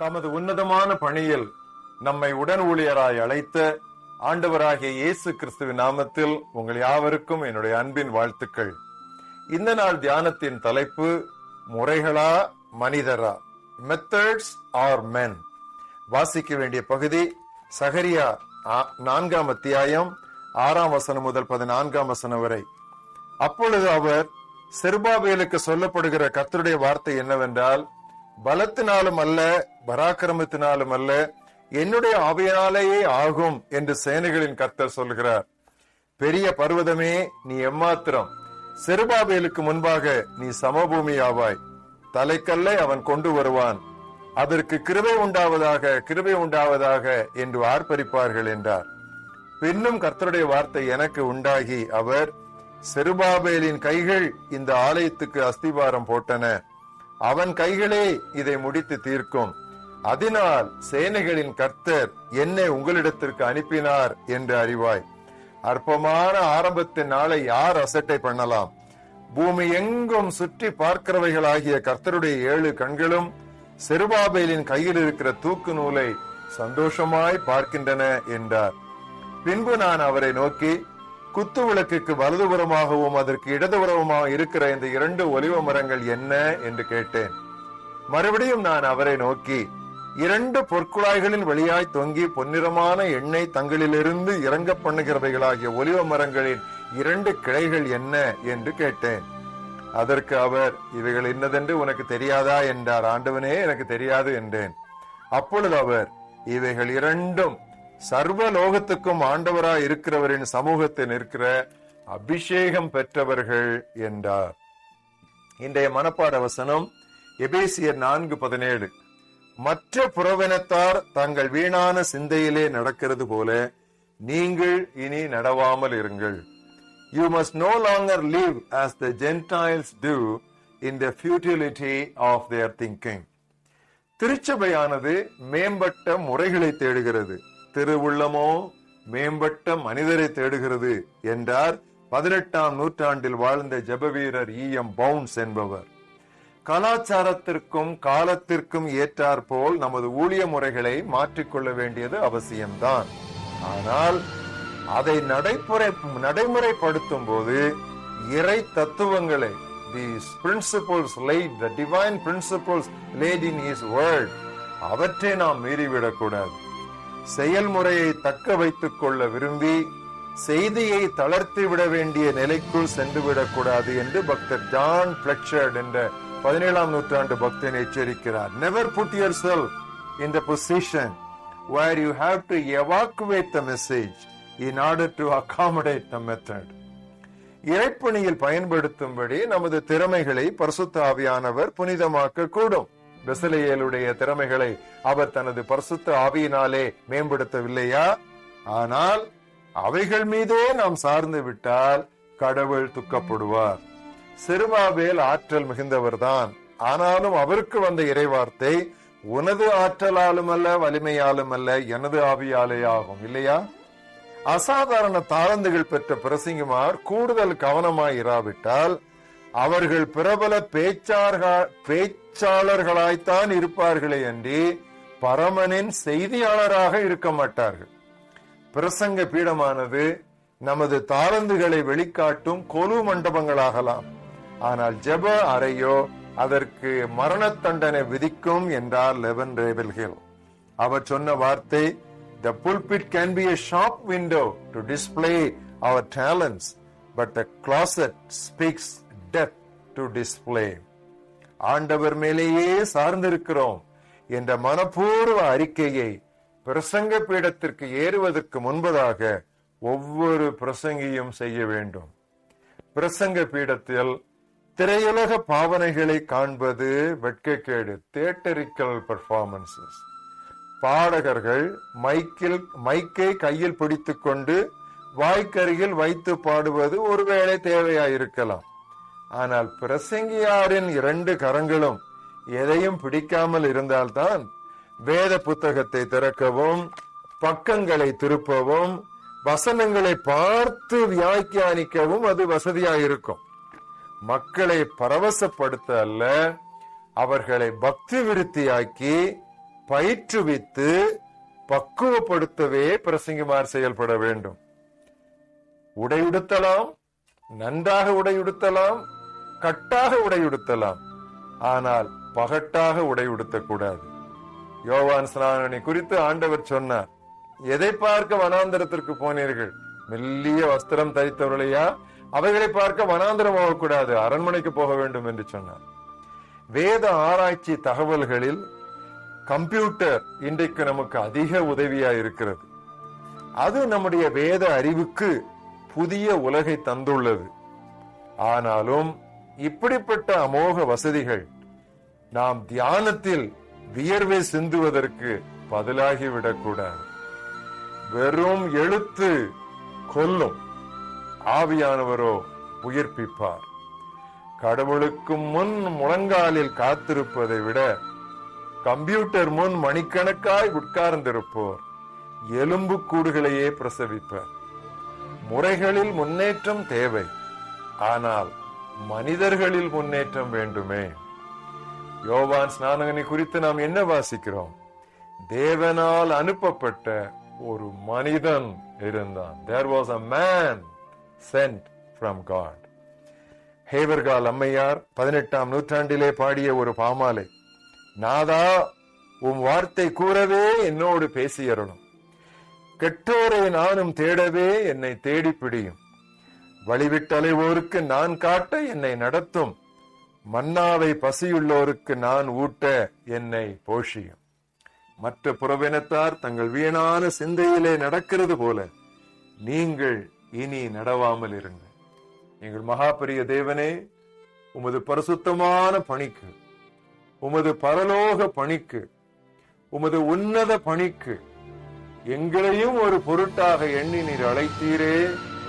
தமது உன்னதமான பணியில் நம்மை உடன் ஊழியராய் அழைத்த ஆண்டவராகிய இயேசு கிறிஸ்துவின் நாமத்தில் உங்கள் யாவருக்கும் என்னுடைய அன்பின் வாழ்த்துக்கள். இந்த நாள் தியானத்தின் தலைப்பு முறைகளா மனிதரா? மெத்தட்ஸ் ஆர் மென் வாசிக்க வேண்டிய பகுதி சகரியா நான்காம் அத்தியாயம் ஆறாம் வசனம் முதல் பதினான்காம் வசனம் வரை. அப்பொழுது அவர் செருபாபேலுக்கு சொல்லப்படுகிற கத்தருடைய வார்த்தை என்னவென்றால் பலத்தினாலும் அல்ல பராக்கிரமத்தினாலும் அல்ல என்னுடைய ஆவியினாலேயே ஆகும் என்று சேனைகளின் கர்த்தர் சொல்கிறார். பெரிய பர்வதமே நீ எம்மாத்திரம். செருபாபேலுக்கு முன்பாக நீ சமபூமி ஆவாய் தலைக்கல்லை அவன் கொண்டு வருவான். அதற்கு கிருபை உண்டாவதாக கிருபை உண்டாவதாக என்று ஆர்ப்பரிப்பார்கள் என்றார். பின்னும் கர்த்தருடைய வார்த்தை எனக்கு உண்டாகி அவர் செருபாபேலின் கைகள் இந்த ஆலயத்துக்கு அஸ்திவாரம் போட்டன. அவன் கைகளே இதை முடித்து தீர்க்கும். அதனால் சேனைகளின் கர்த்தர் என்னை உங்களிடத்திற்கு அனுப்பினார் என்று அறிவாய். அற்பமான ஆரம்பத்தின் நாளை யார் அசட்டை பண்ணலாம்? பூமி எங்கும் சுற்றி பார்க்கிறவைகளாகிய கர்த்தருடைய ஏழு கண்களும் செருபாபேலின் கையில் இருக்கிற தூக்கு நூலை சந்தோஷமாய் பார்க்கின்றன என்றார். பின்பு நான் அவரை நோக்கி குத்து விளக்குக்கு வலதுபுறமாகவும் அதற்கு இடதுபுறமாக இருக்கிற இந்த இரண்டு ஒலிவ மரங்கள் என்ன என்று கேட்டேன். மறுபடியும் நான் அவரை நோக்கி இரண்டு பொற்குழாய்களின் வழியாய் தொங்கி பொன்னிறமான எண்ணெய் தங்களிலிருந்து இறங்க பண்ணுகிறவைகளாகிய ஒலிவ மரங்களின் இரண்டு கிளைகள் என்ன என்று கேட்டேன். அதற்கு அவர் இவைகள் என்னதென்று உனக்கு தெரியாதா என்றார். ஆண்டவனே எனக்கு தெரியாது என்றேன். அப்பொழுது அவர் இவைகள் இரண்டும் சர்வ லோகத்துக்கும் ஆண்டவராய் இருக்கிறவரின் சமூகத்தில் நிற்கிற அபிஷேகம் பெற்றவர்கள் என்றார். இன்றைய மனப்பாட வசனம் எபேசியர் நான்கு பதினேழு. மற்ற புறவினத்தார் தங்கள் வீணான சிந்தையிலே நடக்கிறது போல நீங்கள் இனி நடவாமல் இருங்கள். You must no longer live as the gentiles do in the futility of their thinking திருச்சபையானது மேம்பட்ட முறைகளை தேடுகிறது. திருவுள்ளமோ மேம்பட்ட மனிதரை தேடுகிறது என்றார். பதினெட்டாம் நூற்றாண்டில் வாழ்ந்த ஜெபவீரர் இ. எம். பவுன்ஸ் என்பவர். கலாச்சாரத்திற்கும் காலத்திற்கும் ஏற்றாற்போல் நமது ஊழிய முறைகளை மாற்றிக்கொள்ள வேண்டியது அவசியம்தான். ஆனால் அதை நடைமுறை நடைமுறைப்படுத்தும் போது இறை தத்துவங்களை these principles laid the divine principles laid in his word அவற்றை நாம் மீறிவிடக்கூடாது. செயல்முறையை தக்க வைத்துக் கொள்ள விரும்பி செய்தியை தளர்த்தி விட வேண்டிய நிலைக்குள் சென்று விடக்கூடாது என்று பக்தர் ஜான் பிளக்ஷர்ட் என்ற பதினேழாம் நூற்றாண்டு பக்தன் எச்சரிக்கிறார் never put yourself in the position where you have to evacuate the message in order to accommodate the method. இறைப்பணியில் பயன்படுத்தும்படி நமது திறமைகளை பரிசுத்தாவியானவர் புனிதமாக்க கூடும் பெசலையலுடைய திறமைகளை அவர் தனது பரிசுத்த ஆவியினாலே மேம்படுத்தவில்லையா? ஆனால் அவைகள் மீதே நாம் சார்ந்து விட்டால் கடவுள் துக்கப்படுவார். சிறுமாவேல் ஆற்றல் மிகுந்தவர்தான். ஆனாலும் அவருக்கு வந்த இறைவார்த்தை உனது ஆற்றலாலும் அல்ல வலிமையாலும் அல்ல எனது ஆவியாலே ஆகும் இல்லையா? அசாதாரண தாளந்துகள் பெற்ற பிரசிங்குமார் கூடுதல் கவனமாய் இராவிட்டால் அவர்கள் பிரபல பேச்சாளர்களாய்த்தான் இருப்பார்களே அன்றி பரமனின் செய்தியாளராக இருக்க மாட்டார்கள். பிரசங்க பீடமானது நமது தாளந்துகளை வெளிக்காட்டும் கொலு மண்டபங்களாகலாம். ஆனால் ஜெப அறையோ அதற்கு மரண தண்டனை விதிக்கும் என்றார் லெவன் ரேபல்கில் அவர் சொன்ன வார்த்தை the pulpit can be a shop window to display our talents but the closet speaks death to display. ஆண்டவர் மேலேயே சார்ந்திருக்கிறோம் என்ற மனப்பூர்வ அறிக்கையை பிரசங்க பீடத்திற்கு ஏறுவதற்கு முன்பதாக ஒவ்வொரு பிரசங்கியும் செய்ய வேண்டும். பிரசங்க பீடத்தில் திரையுலக பாவனைகளை காண்பது வெட்கக்கேடு தேட்டரிக்கல் பர்ஃபார்மன்சஸ் பாடகர்கள் மைக்கில் மைக்கை கையில் பிடித்துக்கொண்டு வாய்க்கருகில் வைத்து பாடுவது ஒருவேளை தேவையாயிருக்கலாம். ஆனால் பிரசங்கியாரின் இரண்டு கரங்களும் எதையும் பிடிக்காமல் இருந்தால்தான் வேத புத்தகத்தை திறக்கவும் பக்கங்களை திருப்பவும் வசனங்களை பார்த்து வியாக்கியானிக்கவும் அது வசதியாயிருக்கும். மக்களை பரவசப்படுத்த அல்ல அவர்களை பக்தி விருத்தியாக்கி பயிற்றுவித்து பக்குவப்படுத்தவே பிரசங்கிமார் செயல்பட வேண்டும். உடையுடுத்தலாம் நன்றாக உடையுடுத்தலாம் கட்டாக உடை உடுத்தலாம். ஆனால் பகட்டாக உடை உடுத்தக்கூடாது. யோவான் ஸ்நானனை குறித்து ஆண்டவர் சொன்னார் எதை பார்க்க வனாந்தரத்திற்கு போனீர்கள்? மெல்லிய வஸ்திரம் தரித்தவர்களையா? அவைகளை பார்க்க வனாந்தரம் போகக்கூடாது அரண்மனைக்கு போக வேண்டும் என்று சொன்னார். வேத ஆராய்ச்சி தகவல்களில் கம்ப்யூட்டர் இன்றைக்கு நமக்கு அதிக உதவியா இருக்கிறது. அது நம்முடைய வேத அறிவுக்கு புதிய உலகை தந்துள்ளது. ஆனாலும் இப்படிப்பட்ட அமோக வசதிகள் நாம் தியானத்தில் வியர்வை சிந்துவதற்கு பதிலாகிவிடக்கூடாது. வெறும் எழுத்து கொல்லும் ஆவியானவரோ உயிர்ப்பிப்பார். கடவுளுக்கு முன் முழங்காலில் காத்திருப்பதை விட கம்ப்யூட்டர் முன் மணிக்கணக்காய் உட்கார்ந்திருப்போர் எலும்பு கூடுகளையே பிரசவிப்பர். முறைகளில் முன்னேற்றம் தேவை. ஆனால் மனிதர்களில் முன்னேற்றம் வேண்டுமே. யோவான் ஸ்நானகனை குறித்து நாம் என்ன வாசிக்கிறோம்? தேவனால் அனுப்பப்பட்ட ஒரு மனிதன் இருந்தான். There was a man sent from God Havergal அம்மையார் பதினெட்டாம் நூற்றாண்டிலே பாடிய ஒரு பாமாலை. நாதா உம் வார்த்தை கூறவே என்னோடு பேசியறணும் கெட்டோரை நானும் தேடவே என்னை தேடி பிடியும் வழிவிட்டலைவோருக்கு நான் காட்ட என்னை நடத்தும். மன்னாவை பசியுள்ளோருக்கு நான் ஊட்ட என்னை போஷியும். மற்ற புறவினத்தார் தங்கள் வீணான சிந்தையிலே நடக்கிறது போல நீங்கள் இனி நடவாமல் இருங்கள். எங்கள் மகாபரிய தேவனே உமது பரிசுத்தமான பணிக்கு உமது பரலோக பணிக்கு உமது உன்னத பணிக்கு எங்களையும் ஒரு பொருட்டாக எண்ணி நீர் அழைத்தீரே.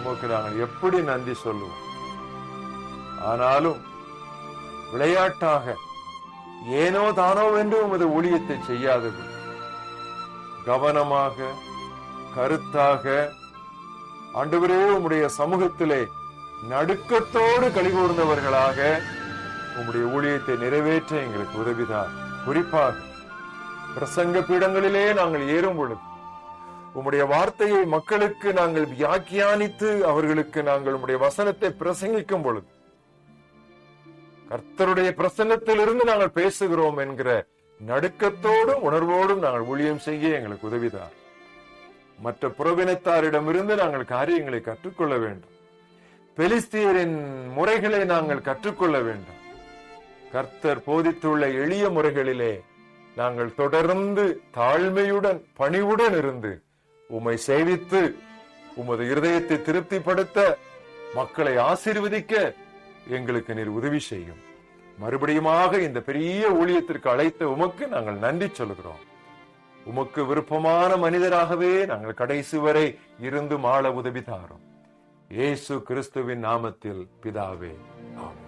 போக்குறாங்க எப்படி நன்றி சொல்லுவோம் ஆனாலும் விளையாட்டாக ஏனோ தானோ என்று உமது ஊழியத்தை செய்யாதது. கவனமாக கருத்தாக ஆண்டவரே உம்முடைய சமூகத்திலே நடுக்கத்தோடு கழிகூர்ந்தவர்களாக உம்முடைய ஊழியத்தை நிறைவேற்ற எங்களுக்கு உதவிதான். குறிப்பாக பிரசங்க பீடங்களிலே நாங்கள் ஏறும் பொழுது உம்முடைய வார்த்தையை மக்களுக்கு நாங்கள் வியாக்கியானித்து அவர்களுக்கு நாங்கள் உம்முடைய வசனத்தை பிரசங்கிக்கும் பொழுது கர்த்தருடைய பிரசன்னத்திலிருந்து நாங்கள் பேசுகிறோம் என்கிற நடுக்கத்தோடும் உணர்வோடும் நாங்கள் ஊழியம் செய்ய எங்களுக்கு உதவிதான் மற்ற புறவினத்தாரிடமிருந்து நாங்கள் காரியங்களை கற்றுக்கொள்ள வேண்டும். பெலிஸ்தியரின் முறைகளை நாங்கள் கற்றுக்கொள்ள வேண்டும். கர்த்தர் போதித்துள்ள எளிய முறைகளிலே நாங்கள் தொடர்ந்து தாழ்மையுடன் பணிவுடன் இருந்து உம்மை சேவித்து உமது இருதயத்தை திருப்திப்படுத்த மக்களை ஆசீர்வதிக்க எங்களுக்கு நீர் உதவி செய்யும். மறுபடியுமாக இந்த பெரிய ஊழியத்திற்கு அழைத்த உமக்கு நாங்கள் நன்றி சொல்கிறோம் உமக்கு விருப்பமான மனிதராகவே நாங்கள் கடைசி வரை இருந்து மாள உதவி தாரோம். இயேசு கிறிஸ்துவின் நாமத்தில் பிதாவே ஆமாம்